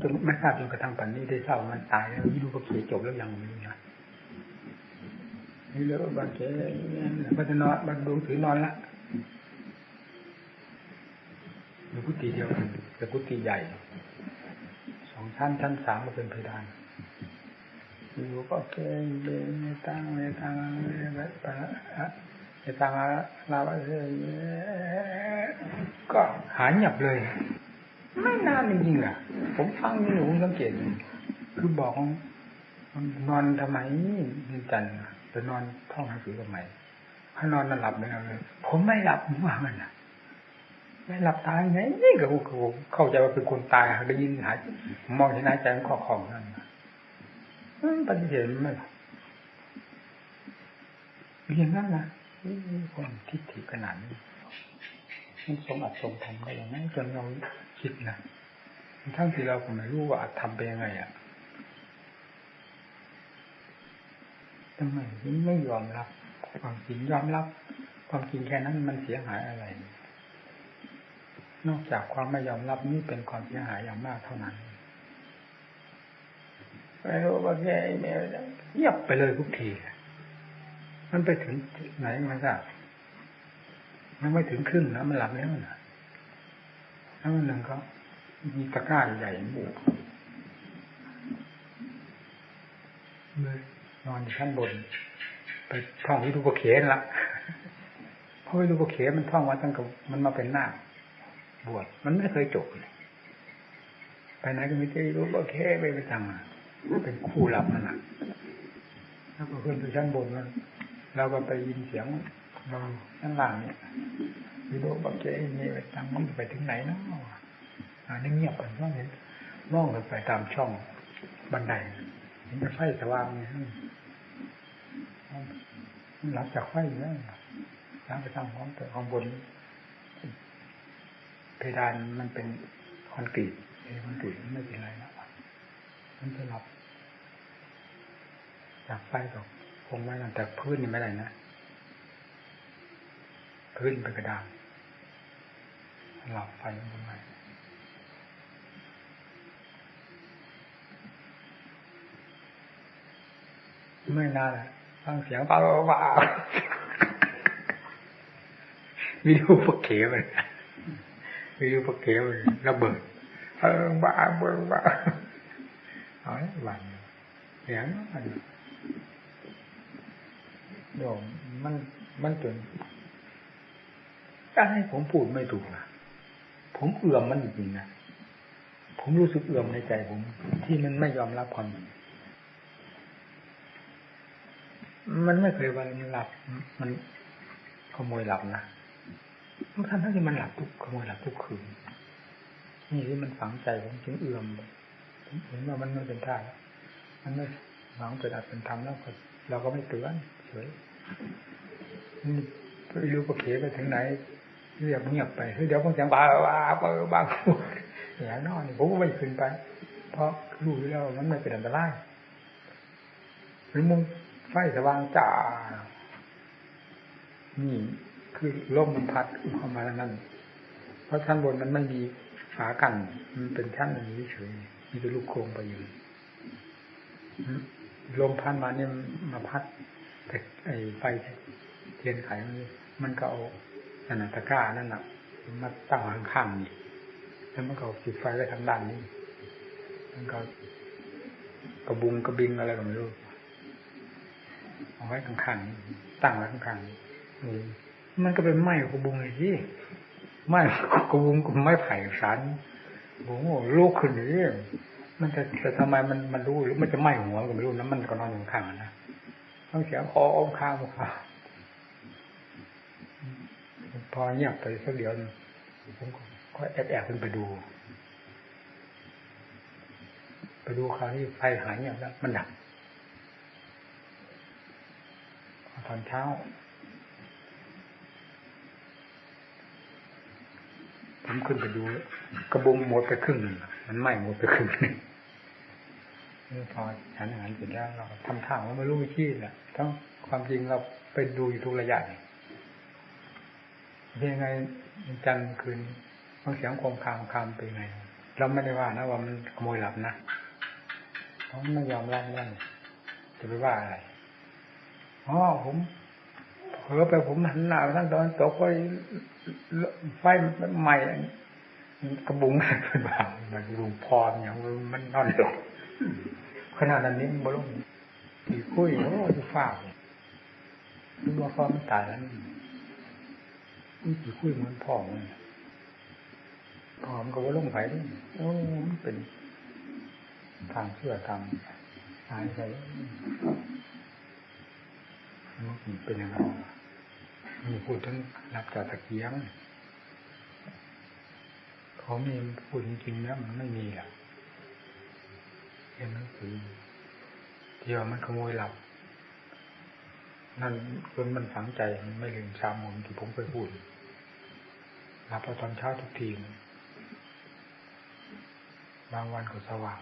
จนไม่ทราบจนกระทั่งปัจนนี้ได้ทราบมันตายแล้วยี่ดูก็เขียจบแล้วยังไม่รู้นะนี่เลยบางเขียบันนอนบันดูถือนอนละอยู่กุฏิเดียวกันแต่กุฏิใหญ่สองชั้นชั้นสามก็เป็นเพดานอยู่ก็เก่งเบนไม่ตั้งไม่ตั้งไม่ไปไม่ตั้งลาวเก็หายหยับเลย ไม่นานจริงๆอะ ผมฟังนี่หนูสังเกตคือบอกนอนทำไมนี่จันไปนอนท่องหนังสือทำไมถ้านอนนั่นหลับไม่เอาเลย ผมไม่หลับผมว่ามันอะไม่หลับตายไงนี่ก็เข้าใจว่าเป็นคนตายได้ยินหายมองเห็นหายใจมันคอของนั่นปฏิเสธไม่หลับเรียนนั่นนะความทิฏฐิขนาดนี้มันสมอัดสมทำก็อย่างนั้นจนเราคิดนะ ทั้งที่เราก็ไม่รู้ว่าทำไปยังไงอะทำไมไม่ยอมรับ ความจริงยอมรับ ความจริงแค่นั้นมันเสียหายอะไร นอกจากความไม่ยอมรับนี่เป็นความเสียหายอย่างมากเท่านั้นไม่รู้ว่าแกเงียบไปเลยทุกทีมันไปถึงไหนมันก็มันไม่ถึงครึ่งนะมันหลับแล้วนะแล้วมันหนึ่งก็ มีตะกร้าใหญ่บุกเลยนอนอยู่ชั้นบน ไปท่องวิรูปเขนละเพราะวิรูปเขนมันท่องว่าตั้งแต่มันมาเป็นหน้าบวชมันไม่เคยจบเลยไปไหนก็มีแต่วิรูปเขไปไปทำเป็นคู่หลับนั่นแหละแล้วก็ขึ้นไปชั้นบนนั้นเราก็ไปยินเสียงเราชั้นล่างเนี่ยวิโรบักเจนี่ไปทางมันไปถึงไหนเนาะ อ่านี่เงียบกันว่าเห็นมองกันไปตามช่องบันไดเห็นไฟสว่างเนี่ยหลับจากไฟแล้วล้างไปทางของแต่ข้างบน เพดานมันเป็นคอนกรีตคอนกรีตไม่เป็นไรแล้วมันจะหลับจากไฟกับคงไม่แต่พื้นนี่ไม่ได้นะพื้นเป็นกระดานหลับไฟทำไม ไม่นานฟังเสียงป้าป้าวิดีโอปกเขมันวิดีโอปกเขมันระเบิดเออบ้าเบิ่งบ้าเอาวันเสียงมันโยมมันมันจนถ้าให้ผมพูดไม่ถูกนะผมเอื่อมมันจริงนะผมรู้สึกเอื่อมในใจผม ที่มันไม่ยอมรับความ มันไม่เคยวันมันหลับ มันขโมยหลับนะมันทำให้มันหลับทุกขโมยหลับทุกคืนนี่ที่มันฝังใจผมจึงเอื่อมเห็นว่ามันไม่เป็นท่ามันไม่หวังเป็นอัตเป็นธรรมแล้วก็เราก็ไม่เตือนเฉยไม่รู้ก็เขไปถึงไหนเรียบเงียบไปเดี๋ยวคงจะบ้าบ้าบ้าบ้าอย่างนอนผมก็ไม่ขึ้นไป เพราะรู้แล้วมันไม่เป็นอันตรายหรือมุง ไฟสว่างจ่านี่คือลมมันพัดเข้ามาแล้วนั่นเพราะชั้นบนมันไม่มีฝากัน มันเป็นชั้นอย่างนี้เฉยมีแต่ลูกโครงไปอยู่ลมพัดมาเนี่ยมาพัดแต่ไอ้ไฟเทียนไขมันมันก็เอานั่นตะกร้านั่นแหละมาตั้งข้างๆนี่แล้วมันก็จุดไฟไว้ทางด้านนี้มันก็กระบุงกระบิงอะไรก็ไม่รู้ เอาไว้ข้างๆตั้งไว้ข้างๆมันก็เป็นไม้กระบุงเลยที่ไม้กระบุงกับไม้ไผ่สารโอ้โหลูกขึ้นนี่มันจะแต่ทำไมมันมันรู้หรือมันจะไหม้หัวก็ไม่รู้นะมันก็นอนอยู่ข้างนะต้องเสียงคออ้อมข้ามค่ะพอเงียบไปสักเดียวผมก็แอบแอบขึ้นไปดู ไปดูคราวนี้ไฟหายเงียบแล้วมันดับ ตอนเช้าผมขึ้นไปดู กระบุงหมดไปครึ่งหนึ่งมันไหม้หมดไปครึ่งหนึ่งพอฉันอาหารเสร็จแล้วเราทำท่าว่าไม่รู้วิธีแหละทั้งความจริงเราไปดูอยู่ทุกระยะเป็นยังไงจันคืนฟังเสียงคมคามคามเป็นไง เราไม่ได้ว่านะว่ามันขโมยหลับนะเขาไม่ยอมรับนั่นจะไปว่าอะไร อ๋อผมเผลอไปผมหันหน้าไปทางตอนตกไปไฟใหม่กระบุงขึ้นมามันลุงพรอย่างมันนอนหลับขนาดนั้นนี้มันบลุงตีคุยโอ้ยฟ้าคือว่าพ่อมันตายแล้วนี่ตีคุยเหมือนพ่อมันพ่อมันก็ว่าลงไปด้วยโอ้มันเป็นทางเชื่อทางหายไปมัน เป็นยังไงมีพูดถึงรับจากตะเกียงเขามีพูดจริงๆนะมันไม่มีหรอกเห็นหนังสือเที่ยวมันขโมยหลับ นั่นจนมันฝังใจมันไม่ลืมสามมนที่ผมเคยพูดหลับพอตอนเช้าทุกที บางวันก็สว่าง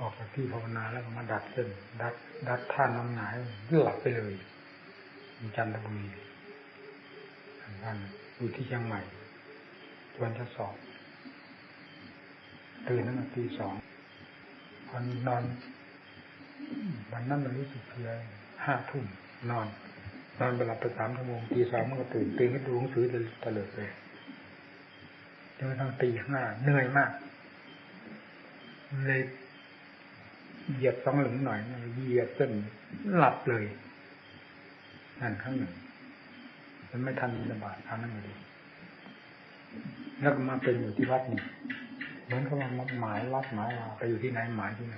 ออกจากที่ภาวนาแล้วก็มาดัดเส้นดัดดัดท่าน้ำหงายหลับไปเลยจันทบุรีท่านอยู่ที่เชียงใหม่วันที่สองตื่นนั่นตีสองวันนอนวันนั้นมันรู้สึกเพลียห้าทุ่มนอน นอนไปหลับไปสามชั่วโมงตีสองมันก็ตื่นตื่นก็ดูหนังสือตะเลิดเลยจนกระทั่งตีห้าเหนื่อยมากเลย เหยียดสองหลุมหน่อยเหยียดจนหลับเลยนั่นข้างหนึ่งมันไม่ทันสบายทางนั้นเลยแล้วก็มาเป็นอยู่ที่วัดนี่เหมือนกับว่าหมายวัดหมายว่าไปอยู่ที่ไหนหมายที่ไหน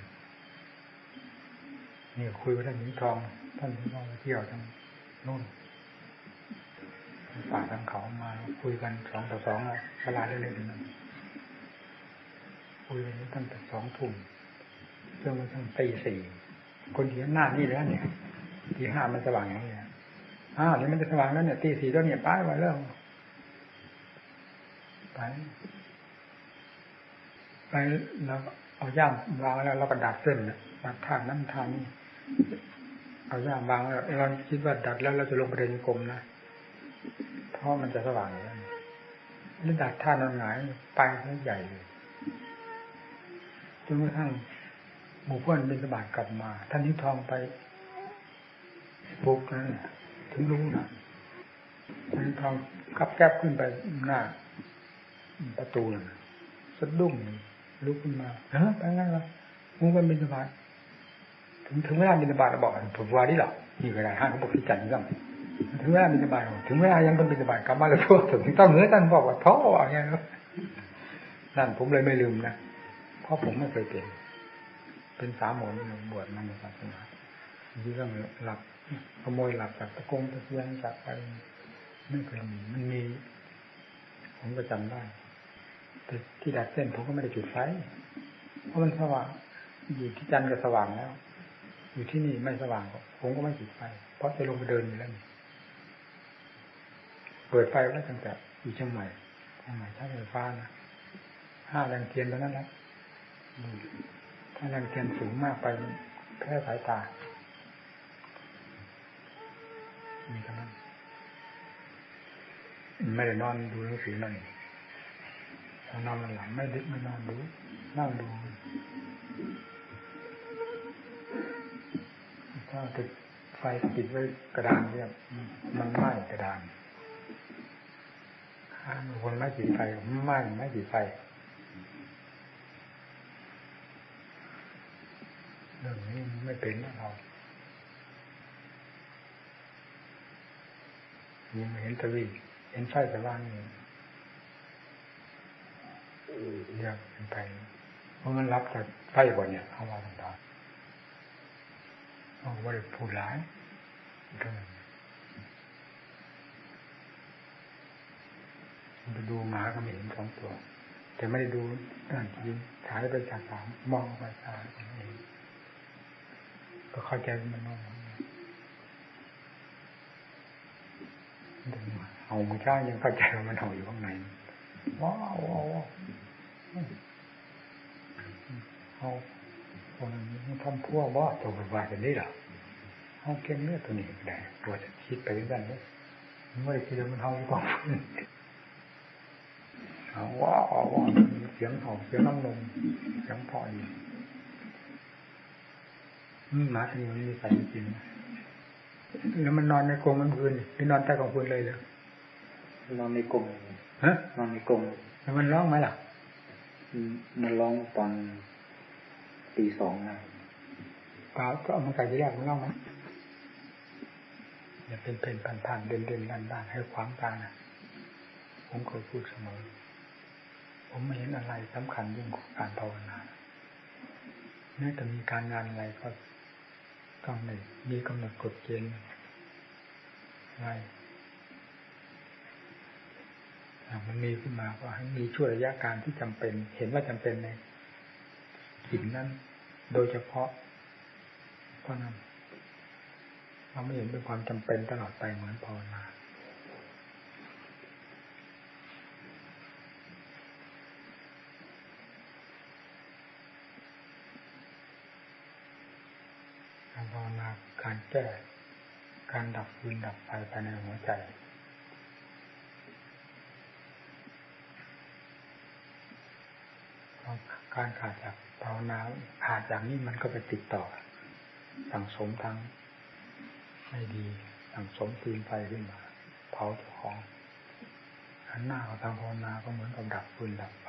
นี่คุยกับท่านหญิงทองท่านหญิงทองไปเที่ยวทั้งนู่นป่าทางเขามาคุยกันสองต่อสองเวลาเล่นๆนั่นคุยกันตั้งแต่สองทุ่ม เรื่องมันตั้งตีสี่คนเดียวหน้านี่แล้วเนี่ยทีห้ามันสว่างอย่างนี้อ้าวนี่มันจะสว่างแล้วเนี่ยตีสี่แล้วเนี่ยป้ายไว้แล้วไปไปแล้วเอาย่ามวางแล้วเราก็ดัดเส้นดัดท่านั้นท่านี้เอาย่ามวางแล้วเราคิดว่าดัดแล้วเราจะลงประเด็นกลมนะเพราะมันจะสว่างแล้วแล้วดัดท่านอนหงายไปทั้งใหญ่เลยจนกระทั่ง หมู่เพื่อนเป็นสบายกลับมา ท่านนิ้ทองไปบุกนั่นถึงรู้นะท่านทองขับแก๊บขึ้นไปหน้า ประตูสะดุ้งลุกขึ้นมาเฮ้ยไปงั้นเหรอมึงไปบินสบาตถึงถึงเวลาบินสบาตบอกผมว่าดิหรอนี่ก็ได้ห้างเขาบอกที่จันทร์ยังถึงเวลาบินสบาตถึงเวลายังต้องบินสบาตกลับมาแล้วพวกถึงต้องเหนือท่านบอกว่าท้ออย่างเงี้ยนั่นผมเลยไม่ลืมนะเพราะผมไม่เคยเป็น เป็นสามหมนบวชมาในศาสนาเรื่องหลับขโมยหลับจากตะกงตะเกียงจากไปไม่เคยมีมันมีผมก็จำได้แต่ที่ดัดเส้นผมก็ไม่ได้จุดไฟเพราะมันสว่างอยู่ที่จันทร์ก็สว่างแล้ว อยู่ที่นี่ไม่สว่างผมก็ไม่จุดไฟเพราะจะลงไปเดินอยู่แล้วเปิดไฟไว้ตั้งแต่อยู่เชียงใหม่เชียงใหม่ใช้ไฟฟ้านะห้าแรงเทียนแล้วนั่นแหละ ถ้าแรงเทียนสูงมากไปแพ้สายตามีเท่านั้นไม่ได้นอนดูหนังสือนั่นนอนหลังไม่ดึกไม่นอนดูนั่งดูถ้าติดไฟติดไว้กระดานเนี่ยมันไหม้กระดานข้างคนไม่ติดไฟไหม้ไม่ติดไฟ เรื่องนี้ไม่เป็นนะเรายังเห็นตะวีเห็นไฟแต่ว่างนี่เรียกเป็นไปเพราะมันรับจากไฟกว่าเนี่ยเอาว่าต่างๆเอาว่าพูดร้ายก็ไปดูหมาก็ไม่เห็นสองตัว แต่ไม่ได้ดูด้านยิงฉายไปจากสามมองไปฉายเห็น ก็เข้าใจมันมองเอามือช้ายังเข้าใจว่ามันเห่าอยู่ข้างในว้าวว้าวเอาคนนี้ทำพวกว่าตัวว่ากันได้หรอเอาเก่งเนื้อตัวนี้ก็ได้ตัวจะคิดไปด้วยกันเลยไม่ได้คิดว่ามันเห่าอยู่ก่อนเอาว่าว่าเสียงหอบเสียงน้ำนมเสียงพออยู่ หมาที่นี่มันมีใส่จริงแล้วมันนอนในกรงมันพื้นหรือนอนใต้กองพื้นเลยเหรอนอนในกรงฮะนอนในกรงแล้วมันร้องไหมล่ะมันร้องตอนตีสองนะเปล่าก็เอามาใส่ที่แรกมันร้องไหมอย่าเป็นเป็นพันพันเดินเดินดันดันให้ขวางตานะผมเคยพูดเสมอ ผมไม่เห็นอะไรสำคัญยิ่งกว่าการภาวนาแม้แต่มีการงานอะไรก็ ต้องหนึ่มีกำหนดกฎเกณฑ์อะไรมันมีขึ้นมาก็ให้มีช่วงระยะการที่จำเป็น เห็นว่าจำเป็นในหินนั้น โดยเฉพาะก็นั้นเราไม่เห็นเป็นความจำเป็นตลอดไปเหมือนภาวนา ภาวนาการแก้ การดับฟืนดับไฟภายในหัวใจ การขาดจากภาวนาขาดจากนี้มันก็ไปติดต่อ สั่งสมทั้งไม่ดีสั่งสมตีนไฟขึ้นมาเผาเจ้าของหันหน้าของทางภาวนาก็เหมือนกับดับฟืนดับไฟ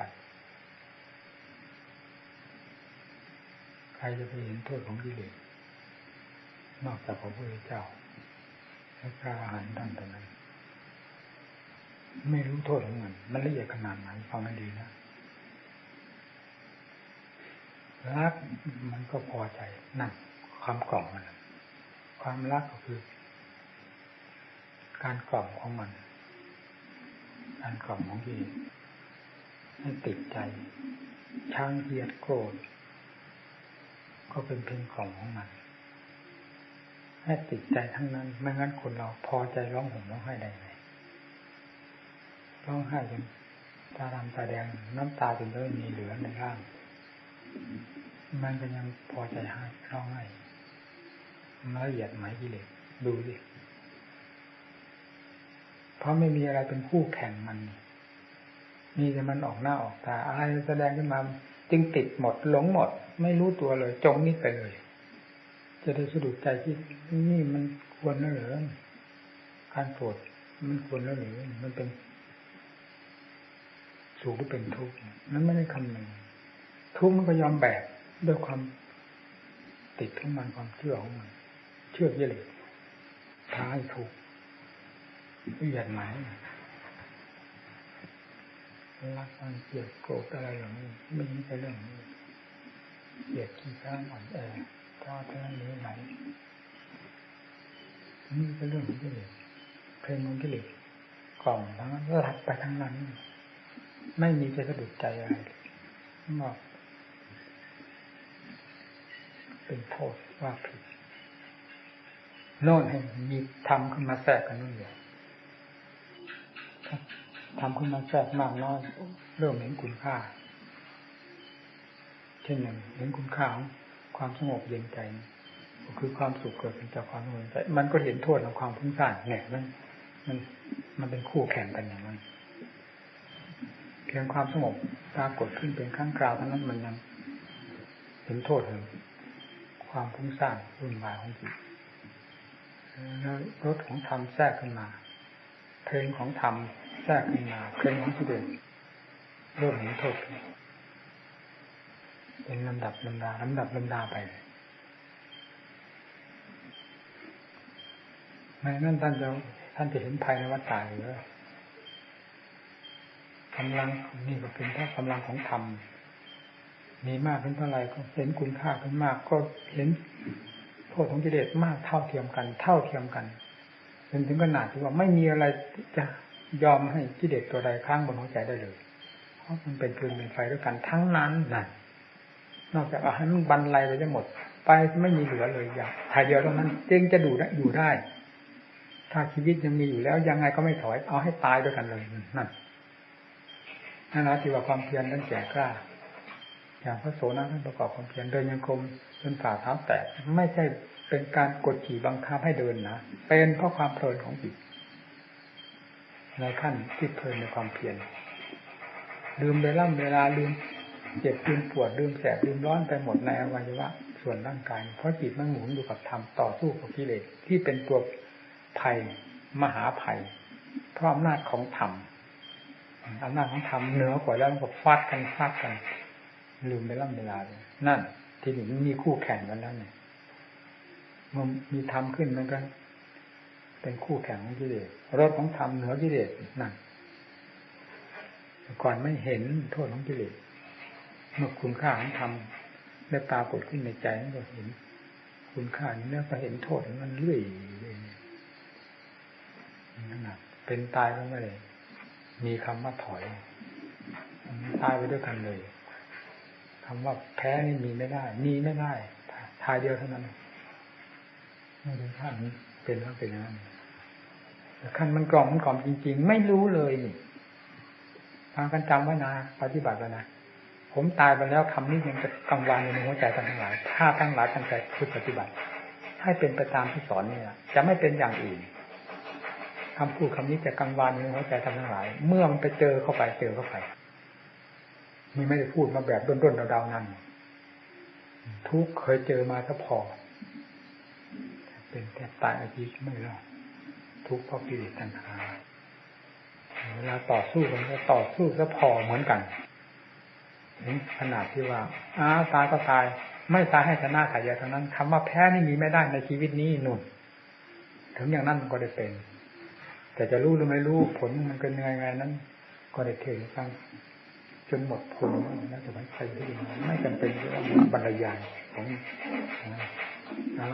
ใครจะไปเห็นโทษของกิเลส นอกจากพระพุทธเจ้าและพระอรหันต์ท่านเท่านั้นไม่รู้โทษของมัน มันละเอียดขนาดไหนฟังให้ดีนะรักมันก็พอใจนั่นความกล่อมมัน ความรักก็คือ การกล่อมของมัน การกล่อมของที่ให้ติดใจช่างเกียดโกรธก็เป็นเพียงกล่อมของมัน ให้ติดใจทั้งนั้น ไม่งั้นคนเราพอใจร้องห่มร้องไห้ได้ไงร้องไห้จนตาดำตาแดงน้ำตาจนไม่มีเหลือในร่างมันก็ยังพอใจให้ร้องไห้ละเอียดหมกิเลสดูดิเพราะไม่มีอะไรเป็นคู่แข่งมันมีแต่มันออกหน้าออกตาอะไรแสดงขึ้นมา จึงติดหมดหลงหมด ไม่รู้ตัวเลย จงนี่ไปเลย จะได้สะดุดใจที่ นี่มันควรแล้วหรือการโกรธมันควรแล้วหรือมันเป็นสุขหรือเป็นทุกข์นั้นไม่ได้คำหนึ่งทุกข์มันก็ยอมแบกด้วยความติดของมันความเชื่อของมัน เชื่อเยเลยท้าให้ถูกละเอียดหมรักมันเกลียดโกรธอะไรอย่างนี้ไม่ใช่เรื่องนี้เกลียดขี้ข้างอ่อนแอ ท้อแท้หรือไหนนี่เป็นเรื่องของกิเลสเพลงของกิเลสกล่อมทั้งนั้นหลับไปทั้งนั้น ไม่มีจะสะดุดใจอะไรบอกเป็นโทษว่าผิดโน่นให้มีทำขึ้นมาแทรกกันนู่นเดียวทำขึ้นมาแทรกมากน้อยเริ่มเห็นคุณค่าเช่นหนึ่งเห็นคุณค่าของ ความสงบเย็นใจก็คือความสุขเกิดเป็นจากความสงบใจมันก็เห็นโทษของความพุ่งสร้างเนี่ยมันมันมันเป็นคู่แข่งกันอย่างนั้นเพียงความสงบปรากฏขึ้นเป็นครั้งคราวเท่านั้นมันยังเห็นโทษเลยความพุ่งสร้างวุ่นวายของจิตแล้วรถของธรรมแทรกขึ้นมา เพลงของธรรมแทรกขึ้นมาเพลงของกิเลสเริ่มเห็นโทษ เป็นลำดับลำดาลำดับลำดาไปไม่นั่นท่านจะท่านจะเห็นภายในวัฏฏะอยู่แล้วกำลังนี่ก็เป็นแค่กำลังของธรรมมีมากเป็นเท่าไรก็เห็นคุณค่าขึ้นมากก็เห็นโทษของกิเลสมากเท่าเทียมกัน เท่าเทียมกันจนถึงขนาดที่ว่าไม่มีอะไรจะยอมให้กิเลสตัวใดข้างบนหัวใจได้เลย เพราะมันเป็นปืนเป็นไฟด้วยกันทั้งนั้นนั่น นอกจากเอาให้มันบรรลัยไปได้หมด ไปไม่มีเหลือเลยอย่างถ่ายเดียวเท่านั้นจึงจะดูได้อยู่ได้ ถ้าชีวิตยังมีอยู่แล้วยังไงก็ไม่ถอย เอาให้ตายด้วยกันเลยนั่นนั่นนะที่ว่าความเพียรนั้นแก่กล้าอย่างพระโสนะท่านประกอบความเพียรเดินยังคมจนฝ่าเท้าแตกไม่ใช่เป็นการกดขี่บังคับให้เดินนะเป็นเพราะความเพลินของจิตในขั้นที่เพลินในความเพียรลืมเวลาเวลาลืม เจ็บลืมปวดลืมแสบลืมร้อนไปหมดในอวัยวะส่วนร่างกาย เพราะจิตมันหมุนอยู่กับธรรมต่อสู้กับกิเลสที่เป็นตัวภัยมหาภัย เพราะอำนาจของธรรมอำนาจของธรรมเหนือกว่าแล้วก็ฟาดกันฟาดกัน ลืมเวลาเวลาเลยนั่น ทีนี้มันมีคู่แข่งกันแล้วเนี่ยมันมีธรรมขึ้นมันก็เป็นคู่แข่งของกิเลสรถของธรรมเหนือกิเลสนั่นก่อนไม่เห็นโทษของกิเลส เมื่อคุณค่าของธรรมได้ปรากฏขึ้นในใจมันก็เห็น คุณค่านี้แล้วก็เห็นโทษมันเรื่อยเลยนั่นแหะเป็นตายก็ไม่เลยมีคำว่าถอยตายไปด้วยกันเลยคำว่าแพ้นี่มีไม่ได้ มีไม่ได้ทายเดียวเท่านั้นไม่ถึงขั้นเป็นแล้วเป็นอย่างนั้นแต่ขั้นมันกล่อมมันกล่อมจริง ๆ ไม่รู้เลยนี่ฟังกันจำไว้นะปฏิบัติไว้นะ ผมตายไปแล้วคำนี้ยังจะกังวานในหัวใจทั้งหลาย ถ้าทั้งหลายตั้งใจพูดปฏิบัติ ให้เป็นไปตามที่สอนเนี่ะจะไม่เป็นอย่างอื่นคำพูดคำนี้จะกังวานในหัวใจทั้งหลาย เมื่อมันไปเจอเข้าไปเจอเข้าไปมีไม่ได้พูดมาแบบด้นๆเดาๆนั่นทุกเคยเจอมาก็พอ เป็นแทบตายอาทิตย์ไม่รอดทุกเพราะกิเลสตัณหาเวลาต่อสู้กันก็ต่อสู้ก็พอเหมือนกัน ขนาดที่ว่าอ้าตายก็ตาย ไม่ตายให้ชนะขายาทั้งนั้นคำว่าแพ้นี่มีไม่ได้ในชีวิตนี้นุ่น ถึงอย่างนั้นก็ได้เป็น แต่จะรู้หรือไม่รู้ผลมันเป็นยังไงนั้น ก็ได้เทศฟังจนหมดผลแล้วจะไม่ใช่ที่ไม่จำเป็นที่องบรรยายของนะ